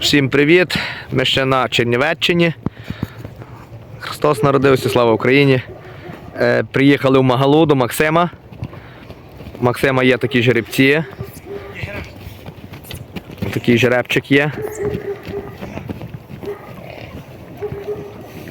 Всім привіт! Ми ще на Чернівеччині. Христос народився, слава Україні. Е, приїхали в Магалу до Максима. У Максима є такі жеребці. Такий жеребчик є.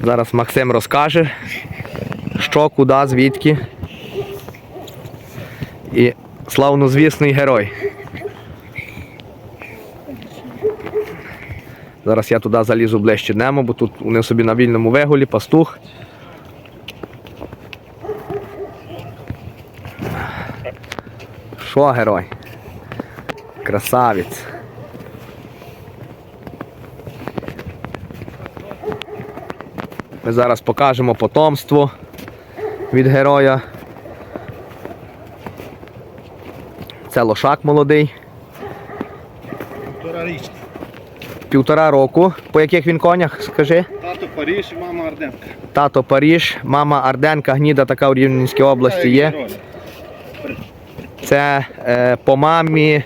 Зараз Максим розкаже, що, куди, звідки. І славнозвісний герой. Зараз я туди залізу ближче днемо, бо тут вони собі на вільному вигулі, пастух. Що герой? Красавець. Ми зараз покажемо потомство від героя. Це лошак молодий. Півтора річка. Півтора року. По яких він конях, скажи? Тато Паріж мама Арденка. Тато Паріж, мама Арденка, гніда така у Рівненській області є. Це е, по мамі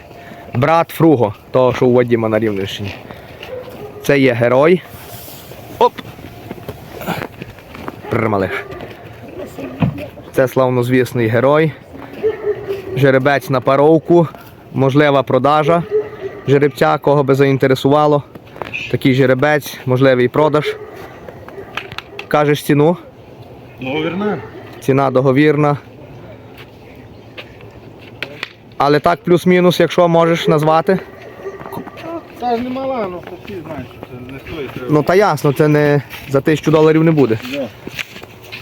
брат Фруго, того, що у Вадіма на Рівненщині. Це є герой. Оп! Прмалих. Це славнозвісний герой. Жеребець на паровку. Можлива продажа жеребця, кого би заінтересувало. Такий жеребець, можливий продаж. Кажеш ціну? Ну, вірна. Ціна договірна. Але так, плюс-мінус, якщо можеш назвати. Та ж не мала, ну всі знають, що це не стоїть. треба. Ну та ясно, це не за тисячу доларів не буде. Да.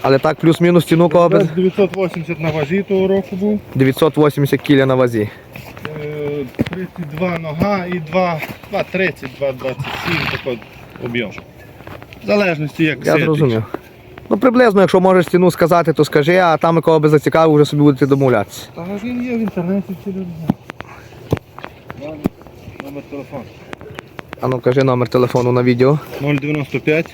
Але так, плюс-мінус ціну кого би 980 на вазі того року був. 980 кіля на вазі. Е, 32 нога і 2, 2,30, 2,27 такий об'єм. В залежності як Я зрозумів. Ну приблизно, якщо можеш ціну сказати, то скажи, а там кого би зацікавив, вже собі будете домовлятися. Та він є в інтернеті, всі люди. Номер телефону. А ну кажи номер телефону на відео. 095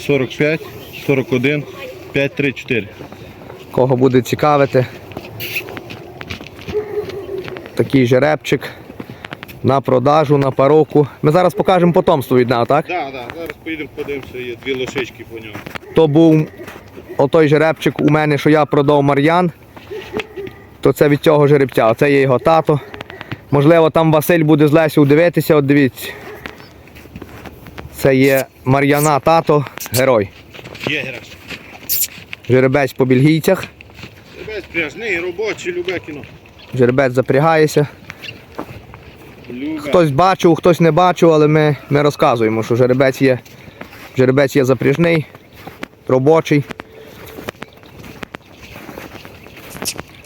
45 41 534. Кого буде цікавити. Такий жеребчик на продажу, на паровку. Ми зараз покажемо потомство від нього, так? Так, так, зараз поїдемо подивимося, є дві лошички по ньому. То був отой жеребчик у мене, що я продав Мар'ян. То це від цього жеребця. Оце є його тато. Можливо, там Василь буде з Лесю дивитися, от дивіться. Це є Мар'яна тато, герой. Є граш. Жеребець по бельгійцях. Без пряжний, робочий, любе кіно. Жеребець запрягається. Хтось бачив, хтось не бачив, але ми, ми розказуємо, що жеребець є, жеребець є запряжний, робочий.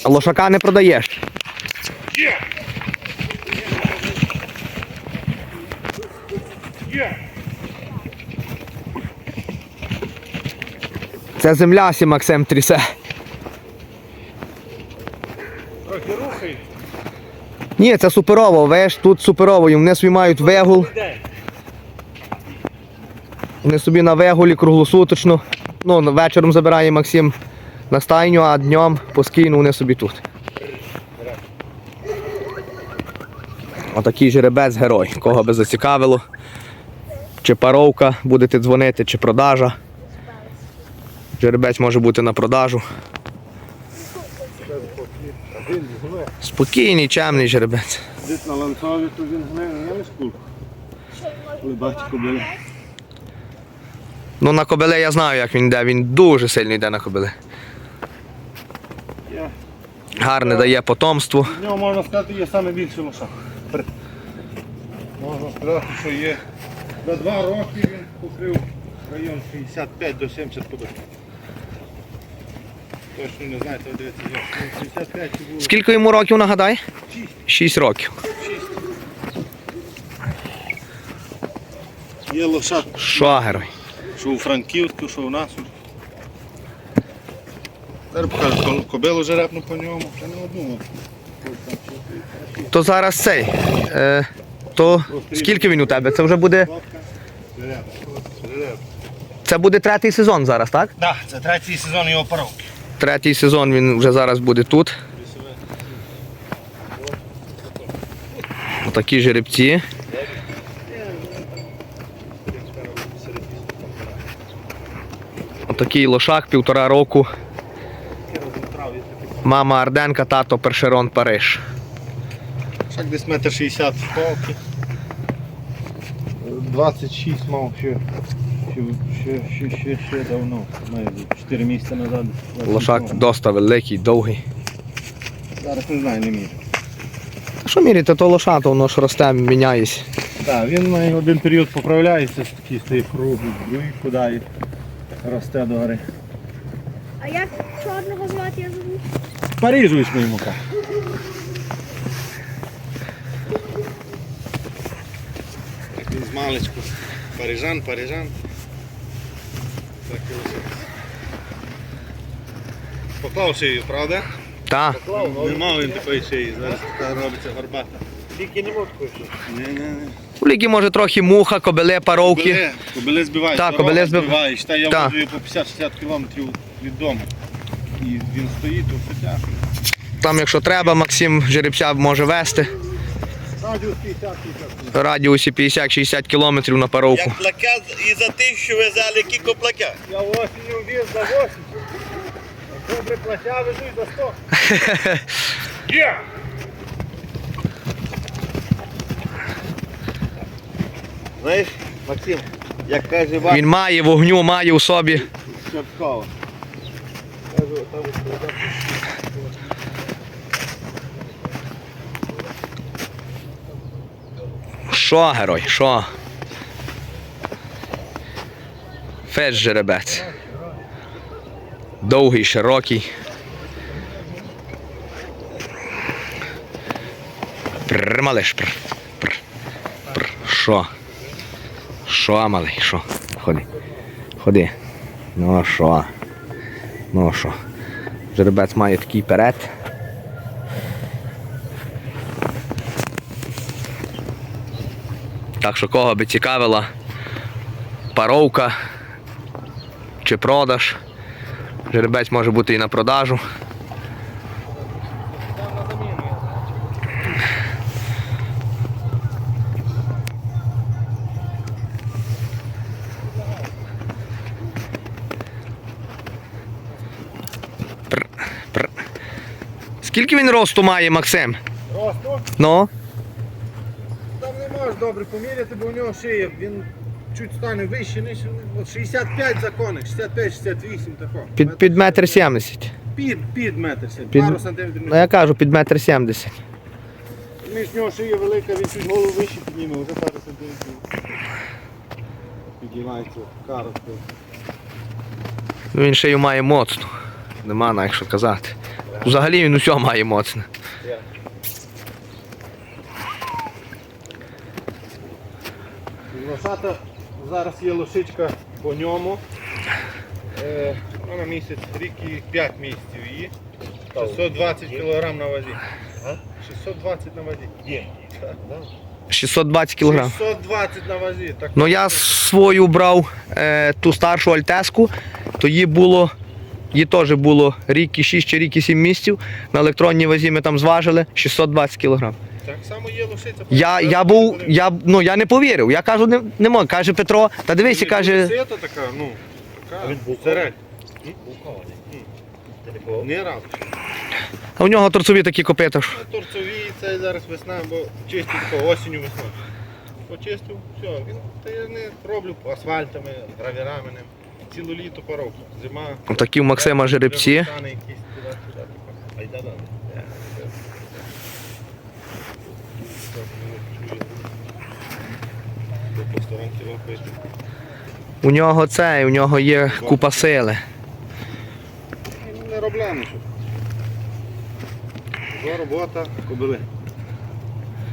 Лошака не продаєш. Це земля сі Максим трясе. Трохи рухай. Ні, це суперово, веш, тут суперово, вони собі мають вегул. Вони собі на вегулі круглосуточно. Ну, вечором забирає Максим на стайню, а днем постійно вони собі тут. Отакий жеребець герой, кого би зацікавило. Чи паровка, будете дзвонити, чи продажа. Жеребець може бути на продажу. Спокійний, чемний жеребець. Десь на ланцові, то він гне, не скульку. Коли бачить кобили. Ну на кобеле я знаю, як він йде, він дуже сильно йде на кобеле. Є. Гарне дає потомство. В нього можна сказати, є саме більше лоша. Можна сказати, що є. За два роки він покрив район 65 до 70 кубів. Точно не знаєте, дивіться. 65 було. Скільки йому років нагадай? Шість. Шість років. Є лоша, герой? що у Франківську, що у нас. Зараз покажу ко- кобилу жеребну по ньому. Це не одну. То зараз цей. Е, то скільки він у тебе? Це вже буде. Лодка. Жеребна. Жеребна. Це буде третій сезон зараз, так? Так, це третій сезон його паровки. Третій сезон він вже зараз буде тут. Отакі жеребці. Отакий лошак півтора року. Мама Арденка, тато першерон Париж. Так десь метр шістдесят в. 26 мав ще. Ще, ще, ще, ще, ще давно. Майже 4 місяці назад. Лошак доста великий, довгий. Зараз не знаю, не мірю. Що міряти, то лошата, воно ж росте, міняється. Так, він має один період поправляється, такий стає круглий, другий кудає, росте до гори. А як чорного звати я забув? Парижуєш ми йому кажемо. Так він з маличку. Парижан, парижан. Так і ось. Поклав шию, правда? Та, Нема він такої шиї, зараз така робиться горбата. Тільки не такої. Ні, ні, ні. у ліки може трохи муха, кобеле, паровки. Кобеле, кобеле збиваєш, Так, збив- збиваєш. Та я Так. возу по 50-60 кілометрів від дому. І він стоїть, то все тяжко. Там, якщо треба, Максим жеребця може вести. Радіус 50-50. В радіусі 50-60 кілометрів на паровку. Як плакат і за тисячу везали кіко плакат. Я осінню віз за 80. Добре платя везу і за 100. Є! Знаєш, Максим, як каже Вася, Він має вогню, має у собі. Шепкова. Що, герой, що? Феш жеребець. Довгий, широкий. Прр, малиш, прр, прр, прр. Що? Що, малий, що? Ходи. Ходи. Ну що? Ну що? Жеребець має такий перед. Так що кого би цікавила паровка чи продаж. Жеребець може бути і на продажу. Пр, пр. Скільки він росту має, Максим? Росту? Ну? Там можеш добре поміряти, бо у нього шия, він чуть стане вище, ну, От 65 законних, 65-68 тако. Під, під метр сімдесят. Під, під метр сім, Під- пару сантиметрів. Ну я кажу, під метр сімдесят. Між нього шия велика, він чуть голову вище підніме, вже пару сантиметрів. Підіймається карот. Ну він шею має моцну. Нема на що казати. Взагалі він усе має моцне. Лошата зараз є лошичка по ньому. Е, вона місяць, рік і 5 місяців її. 620 кг на вазі. 620 на вазі. Є. 620 кг. 620 на вазі. Так, Ну я свою брав е, ту старшу альтеску, то їй було. Їй теж було рік і 6 чи рік і 7 місяців. На електронній вазі ми там зважили 620 кг. Так само є лошиця. Я, я був, я, ну, я не повірив. Я кажу, не, не можу. Каже Петро, та дивися, каже, Лошиця така, ну, така, середня. Не раз. а у нього торцові такі копита. На торцові це зараз весна, бо чистить по осінню весна. Почистив, все, він та я не роблю асфальтами, гравірами. ним. Ціле літо поробка. Зима. Такі у Максима жеребці. Стане якісь туди-сюди. тако. Айда да. У нього це, у нього є купа сили. Не роблямо нічого. Зо робота, кобили.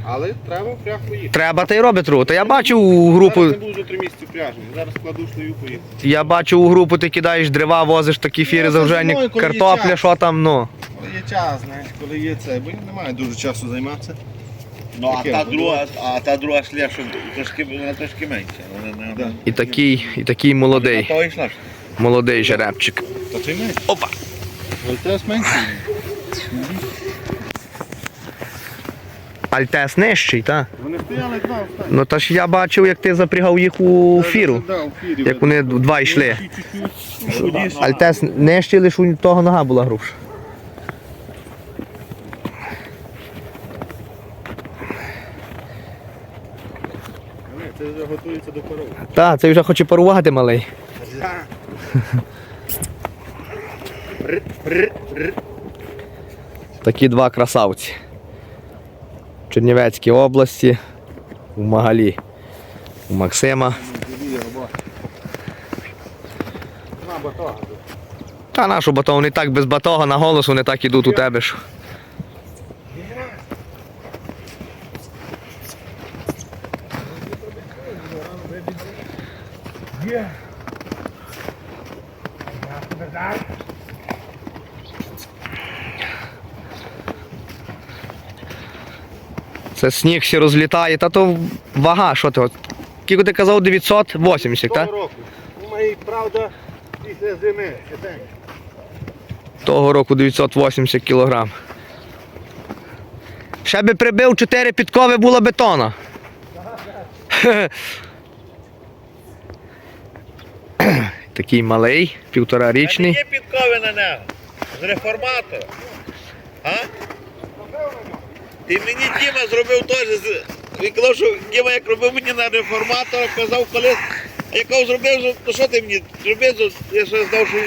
Але треба в пряг поїхати. Треба та й робить ру. Та я бачу у групу, Зараз не буду три місяці пляжний. Зараз кладу шлею поїхати. я бачу у групу, ти кидаєш дрова, возиш такі фіри Ну, це завжені, картопля, що там, ну. Коли є час, знаєш, коли є це, бо немає дуже часу займатися. Ну, а та друга, а та друга шля, що трошки, вона трошки менша. Вона не Да. І такий, і такий молодий, то йшла ж. молодий жеребчик. Та ти менше. Опа! Вольтес менше. Альтес нижчий, так? Вони стояли два останні. Ну та ж я бачив, як ти запрягав їх у фіру. Да, у фірі. Як вони два йшли. Альтес нижчий, лише у того нога була грубша. Це вже готується до парову. Так, це вже хоче парувати малий. Такі два красавці. В Чернівецькій області, у Магалі, у Максима. Та нашу батон, вони так без батога на голос, вони так ідуть у тебе ж. Це сніг ще розлітає, та то вага, що ти? от? Скільки ти казав, 980, так? Того року. Ну, мої, правда, після зими. Того року 980 кг. Ще би прибив 4 підкови було бетона. Такий малий, півторарічний. Є підкови на нього. З реформатора. А? Ти мені Діма зробив теж. Він казав, що Діма як робив мені на реформатора, казав колись, а я зробив, то що ти мені зробив, я ще знав, що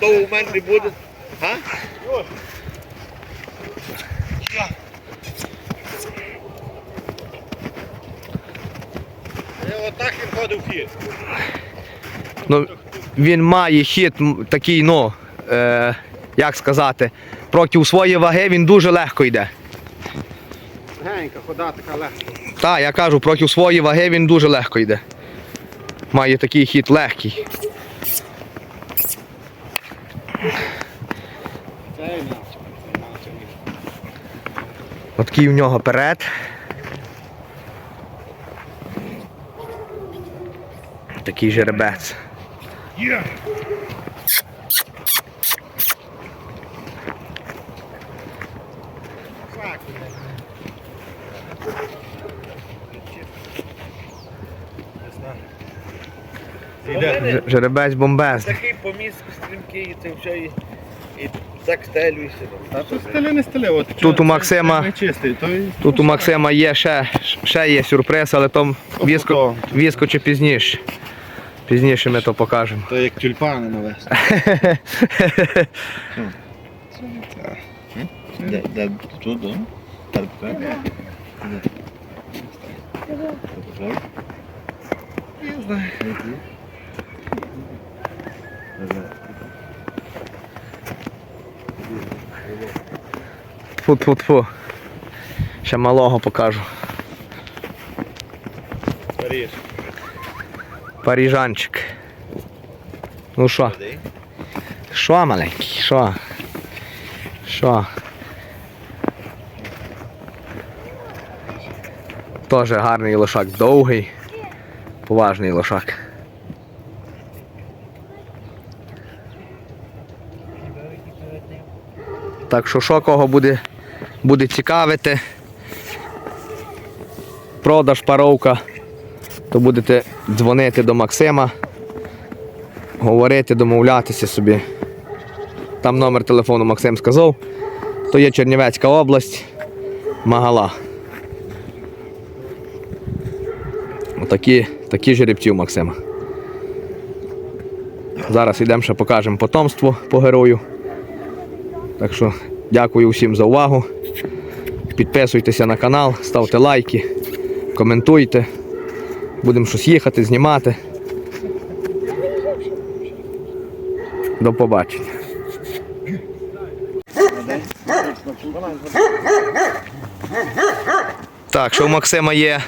того у мене не буде. А? Я отак він ходив фір. Ну, він має хід такий, ну, е, як сказати, проти своєї ваги він дуже легко йде. Генька, хода така легка. Так, я кажу, проти своєї ваги він дуже легко йде. Має такий хід легкий. Не. У нього перед. Такий жеребець. Є! Ж- Жеребець бомбез. Такий поміст стрімкий, це вже і, і так стелюєшся. А тут стеле не стеле. От, Тут у Максима- Не чистий, то й- Тут у Максима є ще, ще є сюрприз, але там віско, віскоче пізніше. Пізніше ми то покажемо. То як тюльпани навести. Де, де, тут, да? Так, так. Фу-фу-фу. Ще малого покажу. Париж. Паріжанчик. Ну що? Що маленький? Що? Що? Теж гарний лошак, довгий, поважний лошак. Так що що кого буде, буде цікавити. Продаж паровка, то будете дзвонити до Максима, говорити, домовлятися собі. Там номер телефону Максим сказав. То є Чернівецька область, Магала. Отакі такі жеребці у Максима. Зараз йдемо ще покажемо потомство по герою. Так що дякую всім за увагу. Підписуйтеся на канал, ставте лайки, коментуйте. Будемо щось їхати, знімати. До побачення. Так, що у Максима є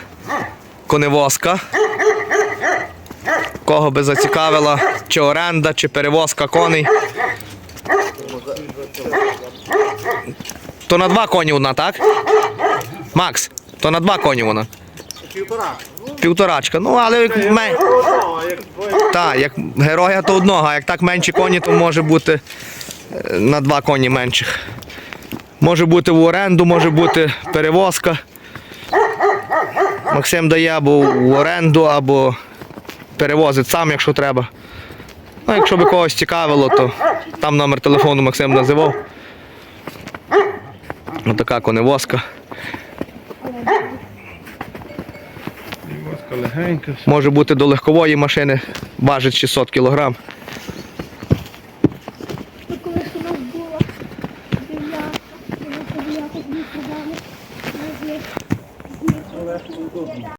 коневозка. Кого би зацікавила, чи оренда, чи перевозка коней. То на два коні вона, так? Макс, то на два коні вона. Півтора. Півторачка. Ну, але як, ме... Одного, а як двоє. так, як героя, то одного, а як так менші коні, то може бути е, на два коні менших. Може бути в оренду, може бути перевозка. Максим дає або в оренду, або перевозить сам, якщо треба. Ну, якщо би когось цікавило, то там номер телефону Максим називав. Отака коневозка. Воска легенька. Може бути до легкової машини, важить 600 кг.